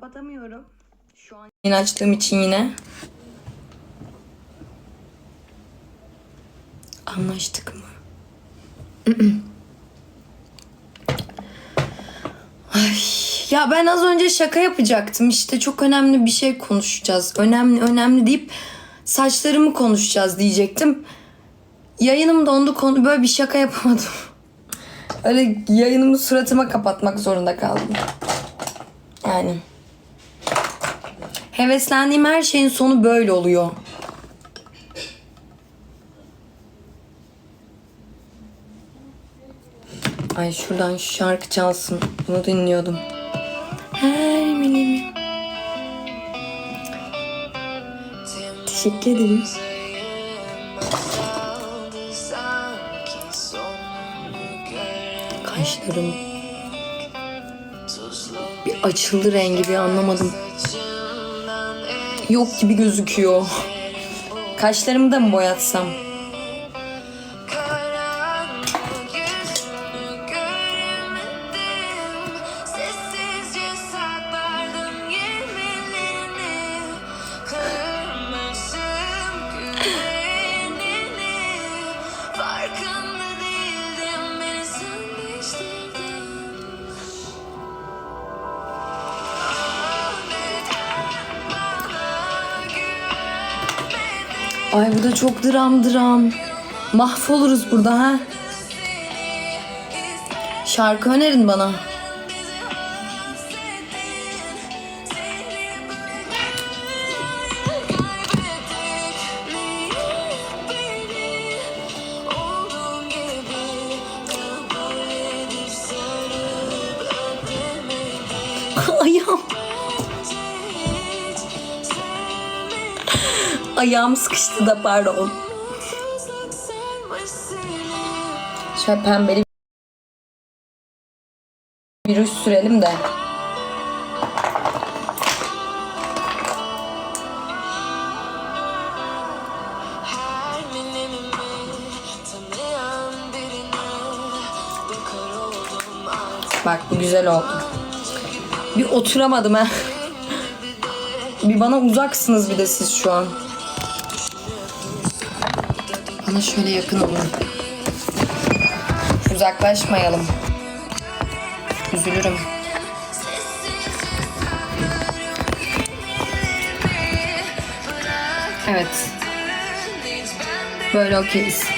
kapatamıyorum. Şu an yayın açtığım için yine. Anlaştık mı? Ay, ya ben az önce şaka yapacaktım. İşte çok önemli bir şey konuşacağız. Önemli önemli deyip saçlarımı konuşacağız diyecektim. Yayınım dondu konu böyle bir şaka yapamadım. Öyle yayınımı suratıma kapatmak zorunda kaldım. Yani. Heveslendiğim her şeyin sonu böyle oluyor. Ay şuradan şu şarkı çalsın. Bunu dinliyordum. Her milimi. Teşekkür ederim. Kaşlarım bir açıldı rengi bir anlamadım. Yok gibi gözüküyor. Kaşlarımı da mı boyatsam? Güvenmedin Ay bu da çok dram dram. Mahvoluruz burada ha. Şarkı önerin bana. Ayağım. Ayağım sıkıştı da pardon. Şöyle pembeli bir ruj sürelim de. Bak bu güzel oldu. Bir oturamadım ha. Bir bana uzaksınız bir de siz şu an. Bana şöyle yakın olun. Uzaklaşmayalım. Üzülürüm. Evet. Böyle okeyiz.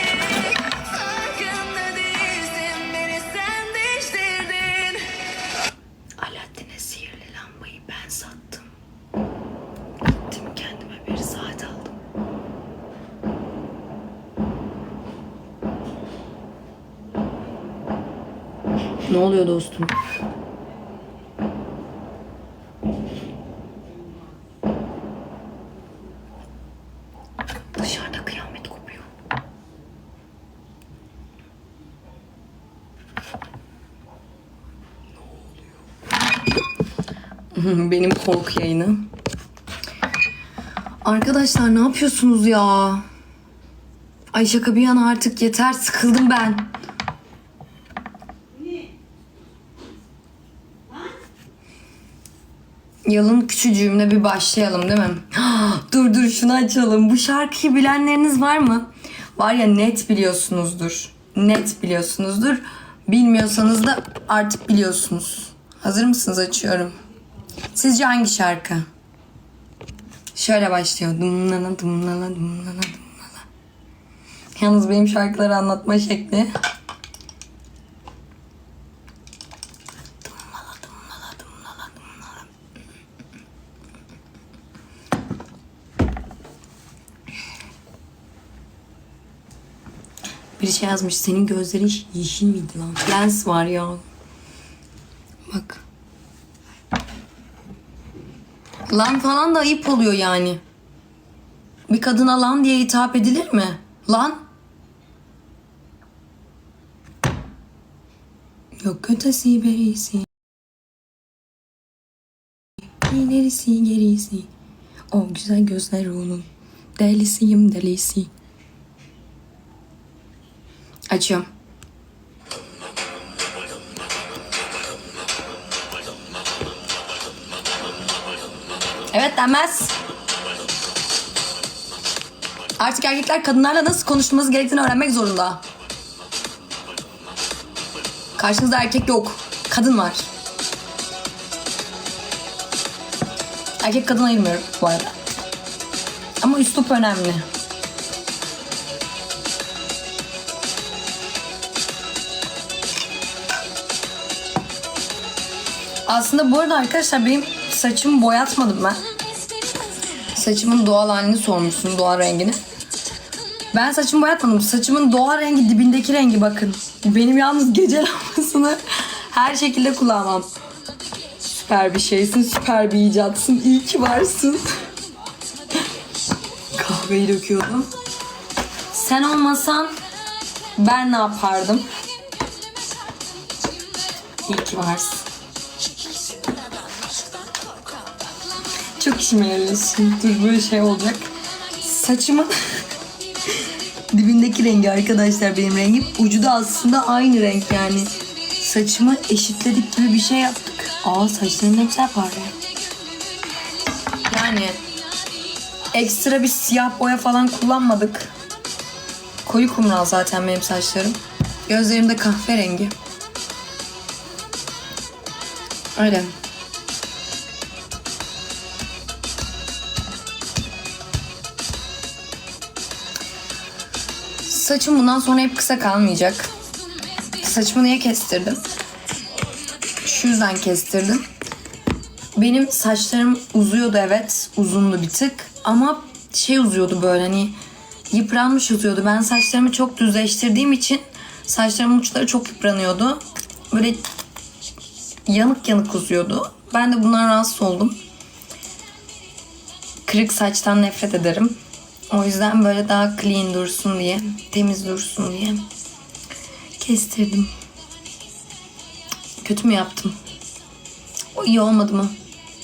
Ne oluyor dostum? Dışarıda kıyamet kopuyor. Benim korku yayını. Arkadaşlar ne yapıyorsunuz ya? Ay şaka bir yana artık yeter sıkıldım ben. Yalın küçücüğümle bir başlayalım değil mi? dur dur şunu açalım. Bu şarkıyı bilenleriniz var mı? Var ya net biliyorsunuzdur. Net biliyorsunuzdur. Bilmiyorsanız da artık biliyorsunuz. Hazır mısınız? Açıyorum. Sizce hangi şarkı? Şöyle başlıyor. Dumlala dumlala dumlala dumlala. Yalnız benim şarkıları anlatma şekli. Şey yazmış. Senin gözlerin yeşil miydi lan? Lens var ya. Bak. Lan falan da ayıp oluyor yani. Bir kadına lan diye hitap edilir mi? Lan. Yok ötesi berisi. İlerisi gerisi. O güzel gözler onun. Delisiyim delisi. Açıyorum. Evet denmez. Artık erkekler kadınlarla nasıl konuşulması gerektiğini öğrenmek zorunda. Karşınızda erkek yok. Kadın var. Erkek kadın ayırmıyorum bu arada. Ama üslup önemli. Aslında bu arada arkadaşlar benim saçımı boyatmadım ben. Saçımın doğal halini sormuşsun, doğal rengini. Ben saçımı boyatmadım. Saçımın doğal rengi dibindeki rengi bakın. Benim yalnız gece lambasını her şekilde kullanmam. Süper bir şeysin, süper bir icatsın. İyi ki varsın. Kahveyi döküyordum. Sen olmasan ben ne yapardım? İyi ki varsın. Çok yarıyorsun. Dur böyle şey olacak. Saçımın dibindeki rengi arkadaşlar benim rengim. Ucu da aslında aynı renk yani. Saçımı eşitledik gibi bir şey yaptık. Aa saçların ne güzel parlıyor. Yani ekstra bir siyah boya falan kullanmadık. Koyu kumral zaten benim saçlarım. Gözlerim de kahverengi. Öyle. Saçım bundan sonra hep kısa kalmayacak. Saçımı niye kestirdim? Şu yüzden kestirdim. Benim saçlarım uzuyordu evet. Uzundu bir tık. Ama şey uzuyordu böyle hani yıpranmış uzuyordu. Ben saçlarımı çok düzleştirdiğim için saçlarımın uçları çok yıpranıyordu. Böyle yanık yanık uzuyordu. Ben de bundan rahatsız oldum. Kırık saçtan nefret ederim. O yüzden böyle daha clean dursun diye, temiz dursun diye kestirdim. Kötü mü yaptım? O iyi olmadı mı?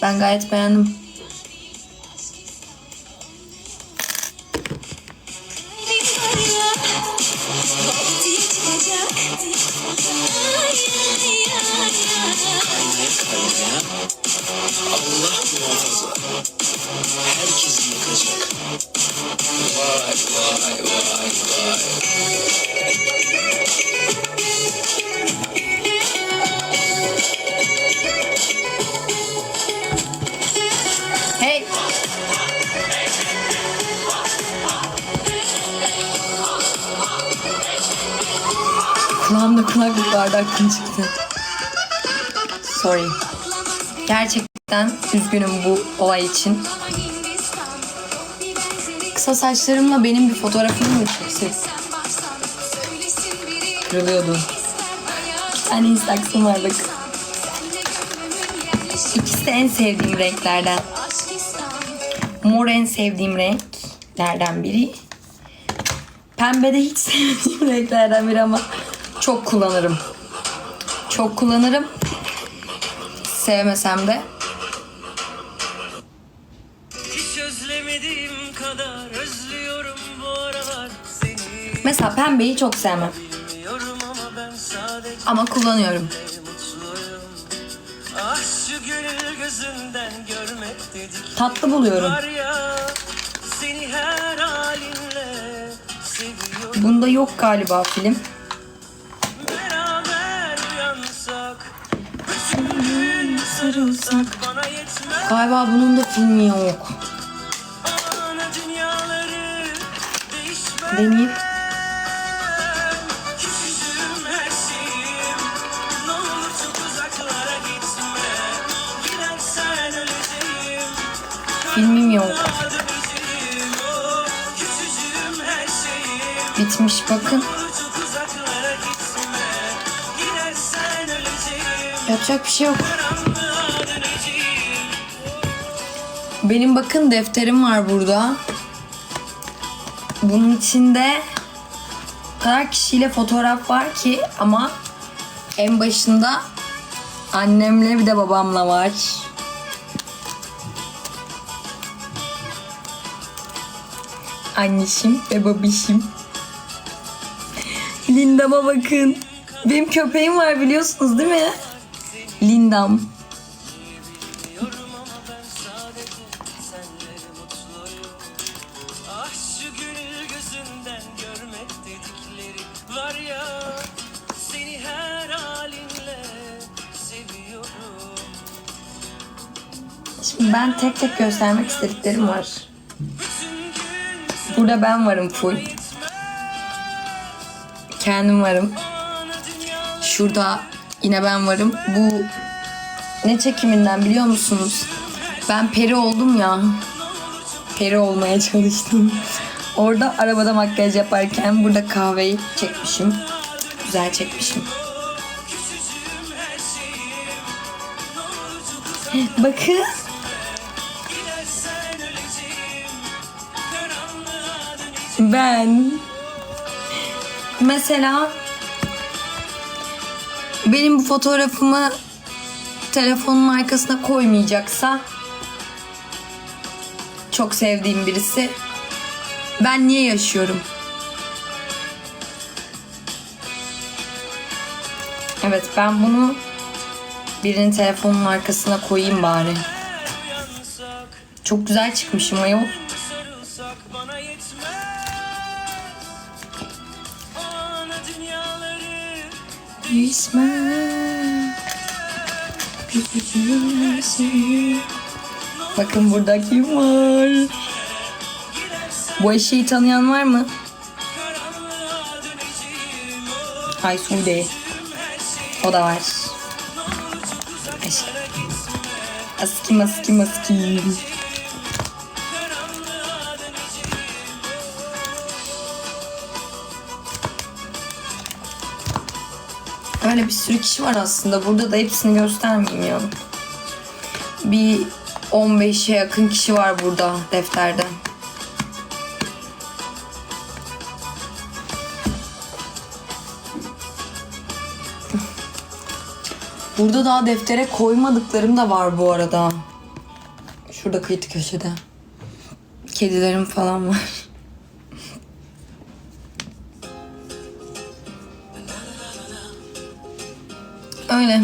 Ben gayet beğendim. Allah muhafaza. Herkes yıkacak. Vay vay vay. Hey! Kulağımda aklım çıktı. Sorry. Gerçekten üzgünüm bu olay için. Kısa saçlarımla benim bir fotoğrafımı mı çeksek? Kırılıyordu. Bir tane instaksım var bak. İkisi de en sevdiğim renklerden. Mor en sevdiğim renklerden biri. Pembe de hiç sevmediğim renklerden biri ama çok kullanırım. Çok kullanırım. Sevmesem de. Mesela pembeyi çok sevmem. Ama kullanıyorum. Tatlı buluyorum. Bunda yok galiba film. Sarılsak. Galiba bunun da filmi yok. Deneyip filmim yok. Bitmiş bakın. Yapacak bir şey yok. Benim bakın defterim var burada. Bunun içinde kadar kişiyle fotoğraf var ki ama en başında annemle bir de babamla var. Anneşim ve babişim. Lindam'a bakın. Benim köpeğim var biliyorsunuz değil mi? Lindam. Şimdi ben tek tek göstermek istediklerim var. Burada ben varım full. Kendim varım. Şurada yine ben varım. Bu ne çekiminden biliyor musunuz? Ben peri oldum ya. Peri olmaya çalıştım. Orada arabada makyaj yaparken burada kahveyi çekmişim. Güzel çekmişim. Bakın. Ben mesela benim bu fotoğrafımı telefonun arkasına koymayacaksa çok sevdiğim birisi ben niye yaşıyorum? Evet ben bunu birinin telefonun arkasına koyayım bari. Çok güzel çıkmışım ayol. Bakın burada kim var? Bu eşeği tanıyan var mı? Ay Sude. O da var. Eşek. Aski maski maski. Öyle bir sürü kişi var aslında. Burada da hepsini göstermeyeyim ya. Bir 15'e yakın kişi var burada defterde. Burada daha deftere koymadıklarım da var bu arada. Şurada kıyıt köşede. Kedilerim falan var. Öyle.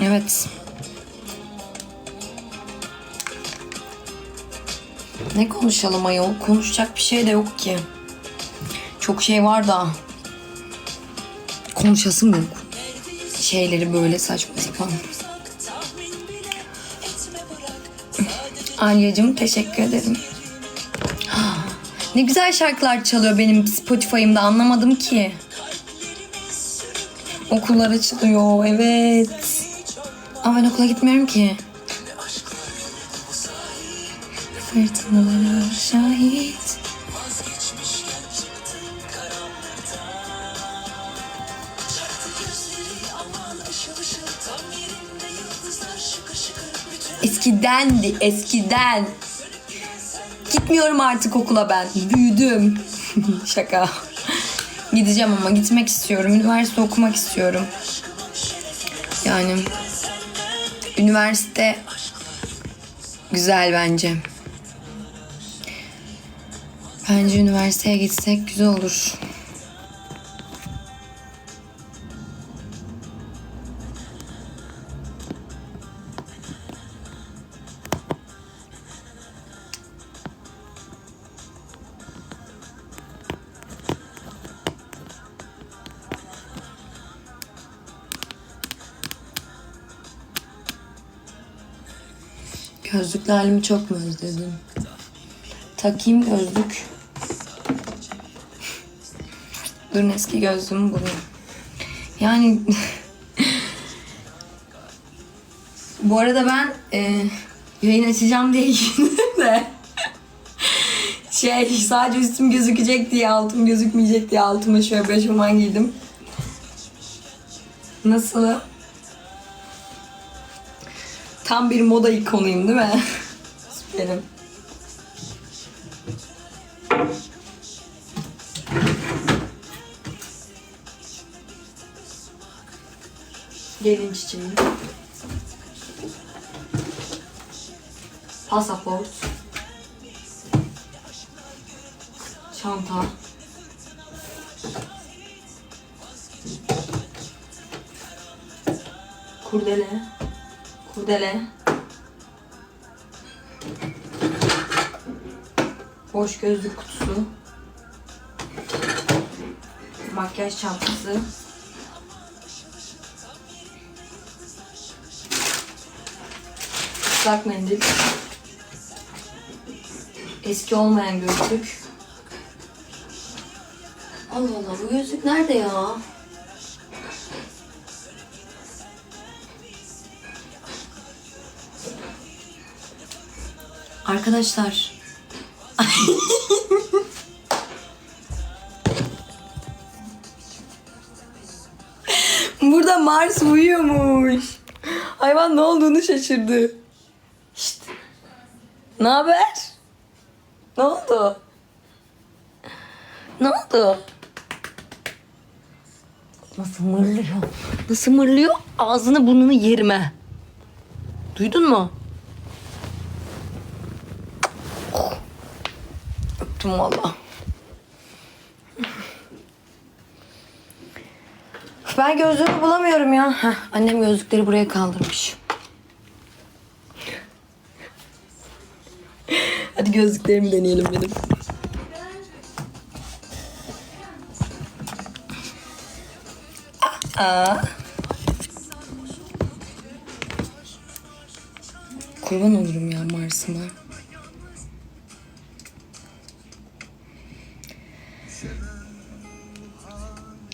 Evet. Ne konuşalım ayol? Konuşacak bir şey de yok ki. Çok şey var da. Konuşasım yok. Şeyleri böyle saçma sapan. Alyacığım teşekkür ederim. Ne güzel şarkılar çalıyor benim Spotify'ımda anlamadım ki. Okullar açılıyor evet. Ama ben okula gitmiyorum ki. Fırtınalara şahit. Eskidendi, eskiden. Gitmiyorum artık okula ben. Büyüdüm. Şaka. Gideceğim ama gitmek istiyorum. Üniversite okumak istiyorum. Yani üniversite güzel bence. Bence üniversiteye gitsek güzel olur. Gözlüklü halimi çok mu özledim? Takayım gözlük. Durun eski gözlüğümü bulayım. Yani bu arada ben e, yayın açacağım diye giyindim de şey sadece üstüm gözükecek diye altım gözükmeyecek diye altıma şöyle bir eşofman giydim. Nasıl? Tam bir moda ikonuyum değil mi? Benim. Gelin çiçeği. Pasaport. Çanta. Kurdele. Kurdele. Boş gözlük kutusu. Makyaj çantası. Islak mendil. Eski olmayan gözlük. Allah Allah bu gözlük nerede ya? Arkadaşlar. Burada Mars uyuyormuş. Hayvan ne olduğunu şaşırdı. Şşt. Ne haber? Ne oldu? Ne oldu? Nasıl mırlıyor? Nasıl mırlıyor? Ağzını burnunu yerime. Duydun mu? Öptüm valla. Ben gözlüğümü bulamıyorum ya. Heh, annem gözlükleri buraya kaldırmış. Hadi gözlüklerimi deneyelim benim. Aa. Kurban olurum ya Mars'ıma.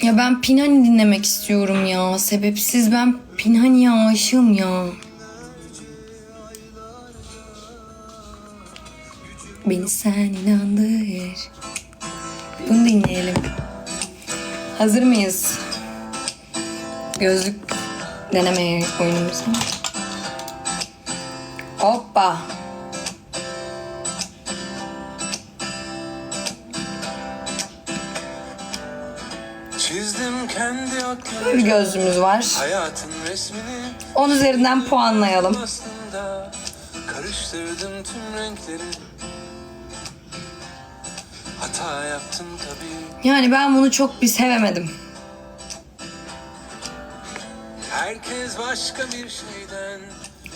Ya ben Pinhani dinlemek istiyorum ya. Sebepsiz ben Pinhani'ye aşığım ya. Beni sen inandır. Bunu dinleyelim. Hazır mıyız? Gözlük denemeye oyunumuza. Hoppa. Kendi Bir gözlüğümüz var. 10 üzerinden puanlayalım. karıştırdım tüm renkleri. Hata yaptım tabii. Yani ben bunu çok bir sevemedim. Herkes başka bir şeyden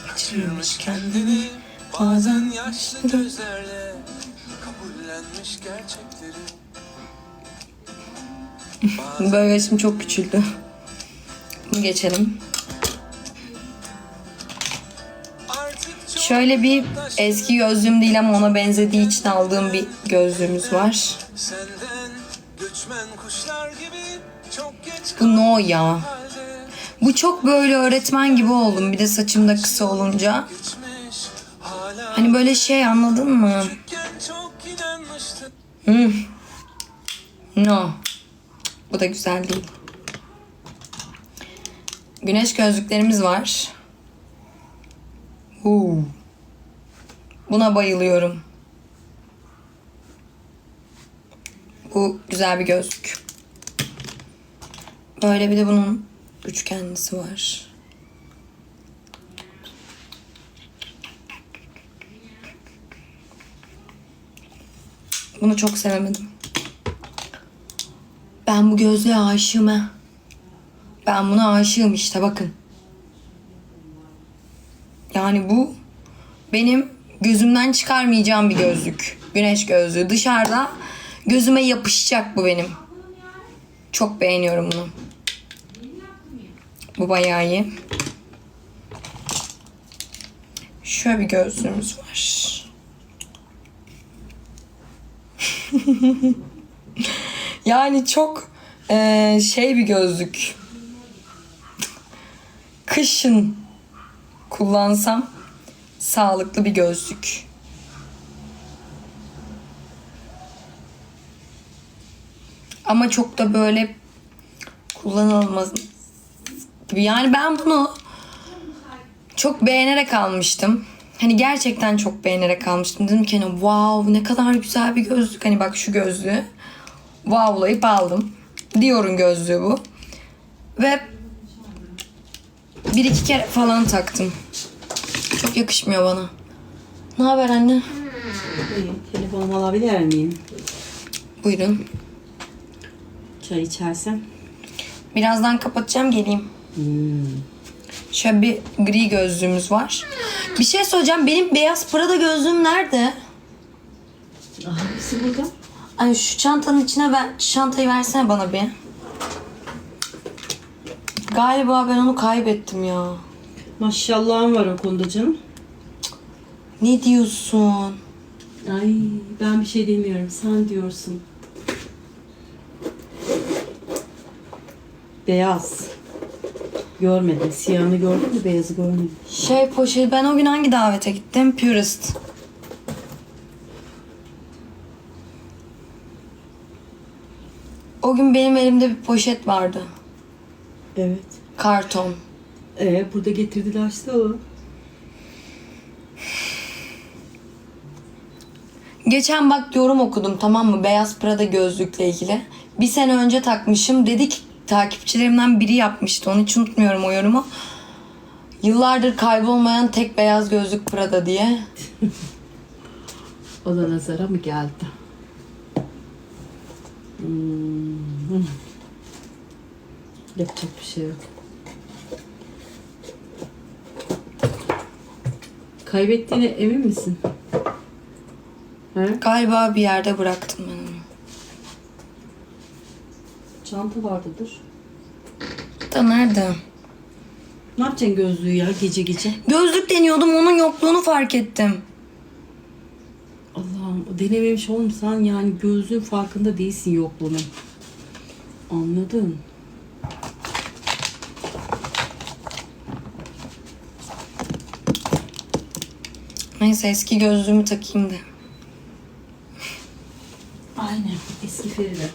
kaçırmış kendini. Bazen yaşlı gözlerle kabullenmiş gerçekleri. Böyle resim çok küçüldü. Geçelim. Şöyle bir eski gözlüğüm değil ama ona benzediği için aldığım bir gözlüğümüz var. Bu no ya. Bu çok böyle öğretmen gibi oldum. Bir de saçım da kısa olunca. Hani böyle şey anladın mı? Hmm. No. Bu da güzel değil. Güneş gözlüklerimiz var. Huu. Buna bayılıyorum. Bu güzel bir gözlük. Böyle bir de bunun üçgenlisi var. Bunu çok sevemedim. Ben bu gözlüğe aşığım ha. Ben buna aşığım işte bakın. Yani bu benim gözümden çıkarmayacağım bir gözlük. Güneş gözlüğü. Dışarıda gözüme yapışacak bu benim. Çok beğeniyorum bunu. Bu bayağı iyi. Şöyle bir gözlüğümüz var. Yani çok eee, şey bir gözlük. Kışın kullansam sağlıklı bir gözlük. Ama çok da böyle kullanılmaz gibi. Yani ben bunu çok beğenerek almıştım. Hani gerçekten çok beğenerek almıştım. Dedim ki hani wow ne kadar güzel bir gözlük. Hani bak şu gözlüğü. Wow'layıp aldım. Dior'un gözlüğü bu. Ve bir iki kere falan taktım. Çok yakışmıyor bana. Ne haber anne? İyi, Telefonumu alabilir miyim? Buyurun. Çay içersen. Birazdan kapatacağım geleyim. Şöyle bir gri gözlüğümüz var. Bir şey söyleyeceğim. Benim beyaz Prada gözlüğüm nerede? Hepsi burada. Ay şu çantanın içine ben çantayı versene bana bir. Galiba ben onu kaybettim ya. Maşallahım var o konuda canım. Ne diyorsun? Ay ben bir şey demiyorum. Sen diyorsun. Beyaz. Görmedim. Siyahını gördüm de beyazı görmedim. Şey poşet ben o gün hangi davete gittim? Purist. O gün benim elimde bir poşet vardı. Evet. Karton. Ee, burada getirdiler işte o. Geçen bak yorum okudum tamam mı? Beyaz Prada gözlükle ilgili. Bir sene önce takmışım. Dedik takipçilerimden biri yapmıştı. Onu hiç unutmuyorum o yorumu. Yıllardır kaybolmayan tek beyaz gözlük Prada diye. O da nazara mı geldi? Hmm. Yapacak bir şey yok. Kaybettiğine emin misin? He? Galiba bir yerde bıraktım ben onu. Çanta vardıdır. Da nerede? Ne yapacaksın gözlüğü ya gece gece? Gözlük deniyordum onun yokluğunu fark ettim. Allah'ım denememiş olmasan yani gözlüğün farkında değilsin yokluğunun. Anladın. Neyse eski gözlüğümü takayım da. Aynen. Eski Feride.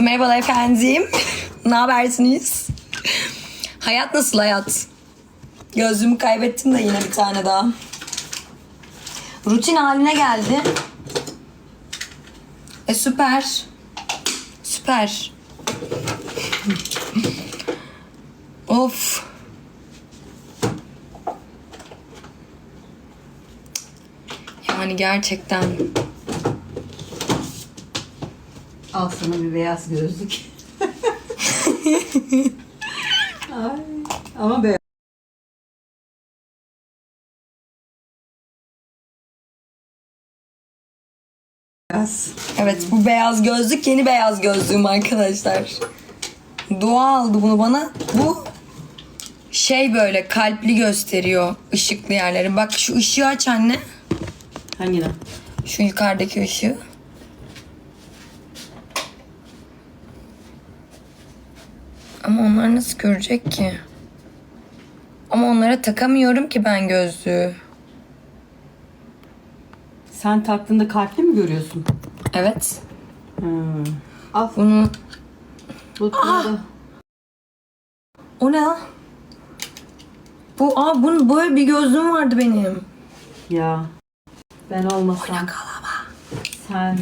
Merhabalar efendim. ne habersiniz? Hayat nasıl hayat? Gözlüğümü kaybettim de yine bir tane daha. Rutin haline geldi. E süper. Süper. of. Yani gerçekten Al sana bir beyaz gözlük. Ay, ama beyaz. Beyaz. Evet bu beyaz gözlük yeni beyaz gözlüğüm arkadaşlar. Dua aldı bunu bana. Bu şey böyle kalpli gösteriyor ışıklı yerleri. Bak şu ışığı aç anne. Hangine? Şu yukarıdaki ışığı. Ama onlar nasıl görecek ki? Ama onlara takamıyorum ki ben gözlüğü. Sen taktığında kalpli mi görüyorsun? Evet. Hmm. Al. Bunu... Bu. O ne lan? Bu, aa bunun böyle bir gözlüğüm vardı benim. Ya. Ben olmasam. Sen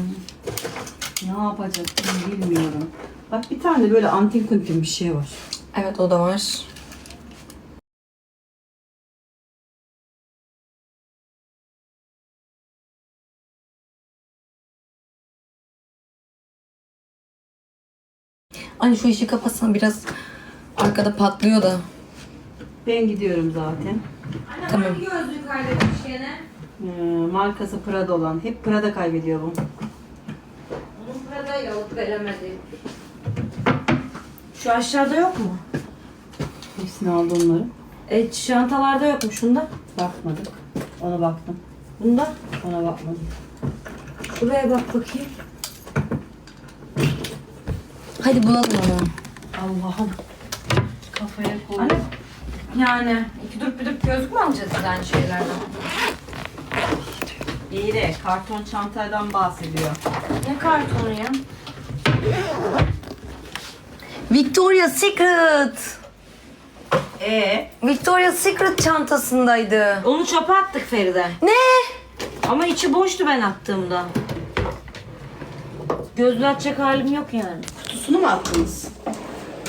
ne yapacaksın bilmiyorum. Bak bir tane böyle antin kuntin bir şey var. Evet o da var. Anne şu ışığı kapatsana biraz arkada patlıyor da. Ben gidiyorum zaten. Tamam. Gözlüğü kaybetmiş gene. Ee, markası Prada olan. Hep Prada kaybediyor bu. Onun Prada'yı alıp veremedim. Şu aşağıda yok mu? Hepsini aldı onları. E çantalarda yok mu şunda? Bakmadık. Ona baktım. Bunda? Ona bakmadım. Buraya bak bakayım. Hadi bulalım onu. Allah'ım. Kafaya koy. Anne. Yani iki durup bir durup gözlük mü alacağız aynı şeylerden? İyi de karton çantadan bahsediyor. Ne kartonu ya? Victoria's Secret. Ee, Victoria's Secret çantasındaydı. onu çöpe attık Feride. Ne? Ama içi boştu ben attığımda. Gözlüğü açacak halim yok yani. Kutusunu mu attınız?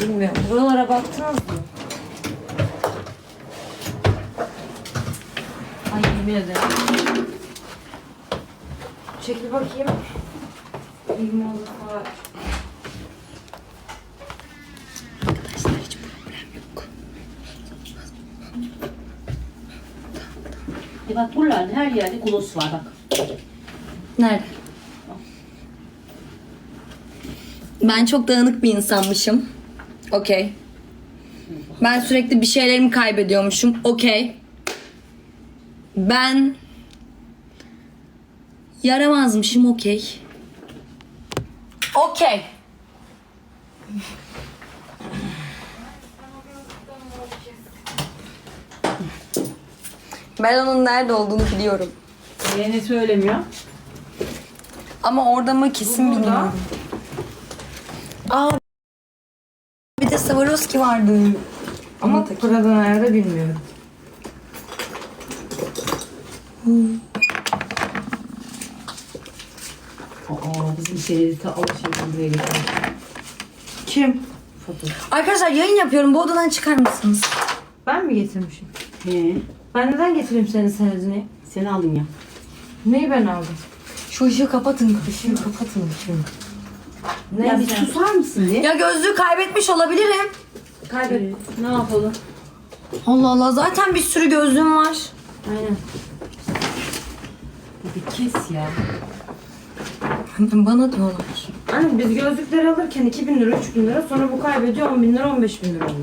Bilmiyorum. Buralara baktınız mı? Ay yemin ederim. Çekil bakayım. İyi mi oldu falan. E bak buralarda her yerde gloss var bak. Nerede? Ben çok dağınık bir insanmışım. Okey. Ben sürekli bir şeylerimi kaybediyormuşum. Okey. Ben yaramazmışım. Okey. Okey. Ben onun nerede olduğunu biliyorum. Niye ne söylemiyor? Ama orada mı kesin bilmiyorum. Aa bir de Swarovski vardı. Ama Prada'nın nerede bilmiyorum. Aa bizim şeyleri ta alışverişe buraya getirmiş. Kim? Foto. Arkadaşlar yayın yapıyorum. Bu odadan çıkar mısınız? Ben mi getirmişim? He. Ben neden getireyim senin senedini? Seni aldın ya. Neyi ben aldım? Şu ışığı kapatın. Işığı kapatın. Ne Ya bir sen? susar mısın diye. Ya gözlüğü kaybetmiş olabilirim. Kaybet. Ne yapalım? Allah Allah zaten bir sürü gözlüğüm var. Aynen. Bir kes ya. Bana diyorlar. Anne biz gözlükleri alırken 2000 lira, 3000 lira sonra bu kaybediyor 10 bin lira, 15 bin lira oluyor.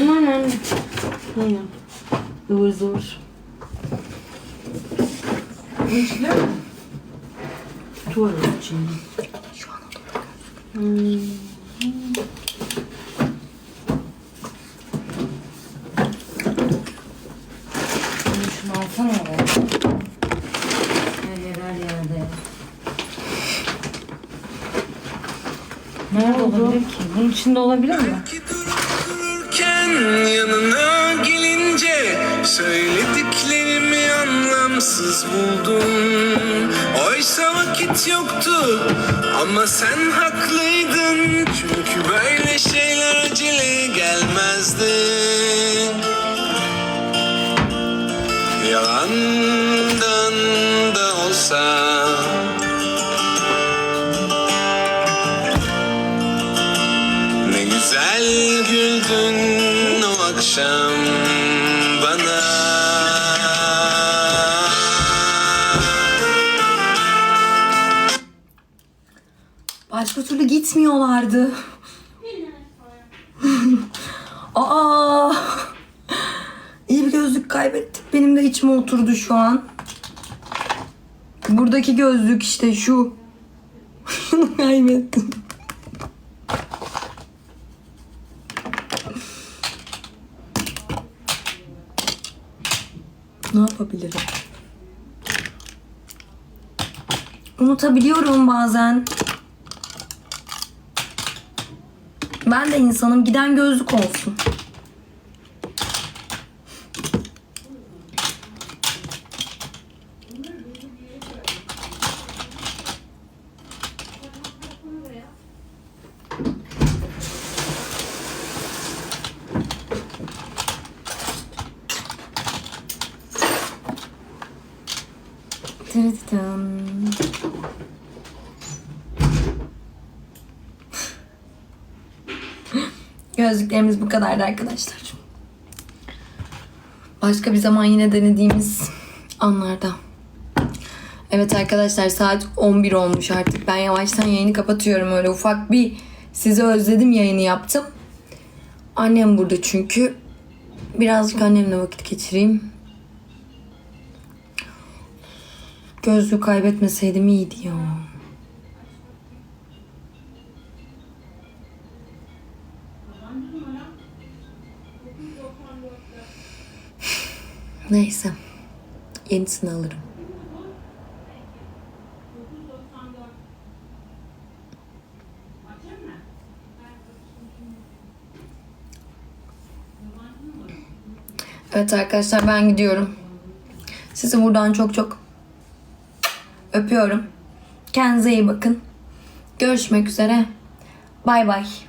Bunlar ne anne? Aynen. Zıvır zıvır. Bunu çıkıyor mu? Tuvalet içinde. Şu an Şunu alsana oraya. Her yer her yerde. Nerede olabilir ki? Bunun içinde olabilir mi? Ki durup dururken yanına Söylediklerimi anlamsız buldum. Oysa vakit yoktu ama sen haklıydın. Çünkü böyle şeyler acele gelmezdi. Yalandan da olsa. Ne güzel güldün o akşam gitmiyorlardı. Aa! İyi bir gözlük kaybettik. Benim de içime oturdu şu an. Buradaki gözlük işte şu. Kaybettim. Ne yapabilirim? Unutabiliyorum bazen. Ben de insanım. Giden gözlük olsun. Gözlüklerimiz bu kadardı arkadaşlar. Başka bir zaman yine denediğimiz anlarda. Evet arkadaşlar saat 11 olmuş artık. Ben yavaştan yayını kapatıyorum. Öyle ufak bir sizi özledim yayını yaptım. Annem burada çünkü. Birazcık annemle vakit geçireyim. Gözlüğü kaybetmeseydim iyiydi ya. Neyse. Yenisini alırım. Evet arkadaşlar ben gidiyorum. Sizi buradan çok çok öpüyorum. Kendinize iyi bakın. Görüşmek üzere. Bay bay.